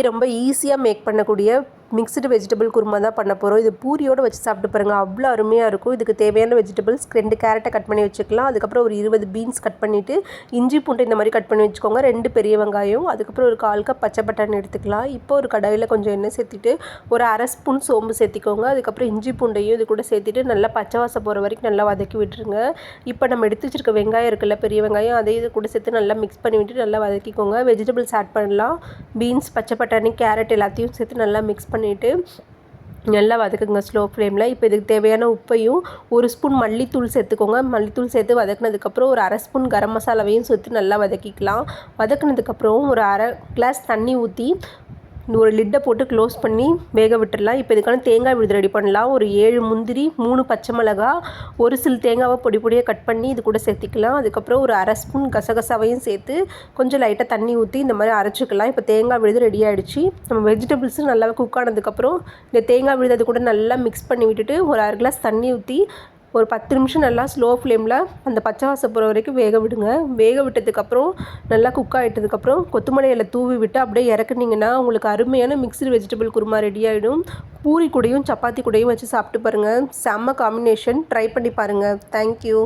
ரொம்ப ஈஸியாக மேக் பண்ணக்கூடிய மிக்ஸ்டு வெஜிடபிள் குருமா தான் பண்ண போகிறோம் இது பூரியோடு வச்சு சாப்பிட்டு பாருங்கள் அவ்வளோ அருமையாக இருக்கும். இதுக்கு தேவையான வெஜிடபிள்ஸ் ரெண்டு கேரட்டை கட் பண்ணி வச்சுக்கலாம். அதுக்கப்புறம் ஒரு இருபது பீன்ஸ் கட் பண்ணிவிட்டு இஞ்சி பூண்டு இந்த மாதிரி கட் பண்ணி வச்சுக்கோங்க. ரெண்டு பெரிய வெங்காயம். அதுக்கப்புறம் ஒரு கால் கப் பச்சை பட்டாணி எடுத்துக்கலாம். இப்போ ஒரு கடாயில் கொஞ்சம் எண்ணெய் சேர்த்துட்டு ஒரு அரை ஸ்பூன் சோம்பு சேர்த்திக்கோங்க. அதுக்கப்புறம் இஞ்சி பூண்டையும் இது கூட சேர்த்துட்டு நல்லா பச்சை வாசம் போகிற வரைக்கும் நல்லா வதக்கி விட்டுருங்க. இப்போ நம்ம எடுத்து வச்சிருக்க வெங்காயம் இருக்குல்ல பெரிய வெங்காயம் அதையும் இது கூட சேர்த்து நல்லா மிக்ஸ் பண்ணி விட்டு நல்லா வதக்கிக்கோங்க. வெஜிடபிள்ஸ் ஆட் பண்ணலாம். பீன்ஸ் பச்சை பட்டாணி கேரட் எல்லாத்தையும் சேர்த்து நல்லா மிக்ஸ் பண்ணி பண்ணிவிட்டு நல்லா வதக்குங்க ஸ்லோ ஃப்ளேமில் இப்போ இதுக்கு தேவையான உப்பையும் ஒரு ஸ்பூன் மல்லித்தூள் சேர்த்துக்கோங்க. மல்லித்தூள் சேர்த்து வதக்குனதுக்கப்புறம் ஒரு அரை ஸ்பூன் கரம் மசாலாவையும் சேர்த்து நல்லா வதக்கிக்கலாம். வதக்குனதுக்கப்புறம் ஒரு அரை கிளாஸ் தண்ணி ஊற்றி ஒரு லிட்டை போட்டு க்ளோஸ் பண்ணி வேக விட்டுடலாம். இப்போ இதுக்கான தேங்காய் விழுது ரெடி பண்ணலாம். ஒரு ஏழு முந்திரி மூணு பச்சை மிளகா ஒரு சில தேங்காவை பொடி பொடியாக கட் பண்ணி இது கூட சேர்த்திக்கலாம். அதுக்கப்புறம் ஒரு அரை ஸ்பூன் கசகசாவையும் சேர்த்து கொஞ்சம் லைட்டாக தண்ணி ஊற்றி இந்த மாதிரி அரைச்சிக்கலாம். இப்போ தேங்காய் விழுது ரெடி ஆகிடுச்சு நம்ம வெஜிடபிள்ஸும் நல்லா குக் ஆனதுக்கப்புறம் இந்த தேங்காய் விழுது அது கூட நல்லா மிக்ஸ் பண்ணி விட்டுட்டு ஒரு அரை கிளாஸ் தண்ணி ஊற்றி ஒரு பத்து நிமிஷம் நல்லா ஸ்லோ ஃப்ளேமில் அந்த பச்சை வாசம் போகிற வரைக்கும் வேக விடுங்க. வேக விட்டதுக்கப்புறம் நல்லா குக் ஆகிட்டதுக்கப்புறம் கொத்தமல்லி தூவி விட்டு அப்படியே இறக்குனீங்கன்னா உங்களுக்கு அருமையான மிக்சடு வெஜிடபிள் குருமா ரெடி ஆகிடும் பூரி கூடையும் சப்பாத்தி கூடையும் வச்சு சாப்பிட்டு பாருங்கள் செம்ம காம்பினேஷன் ட்ரை பண்ணி பாருங்கள் தேங்க்யூ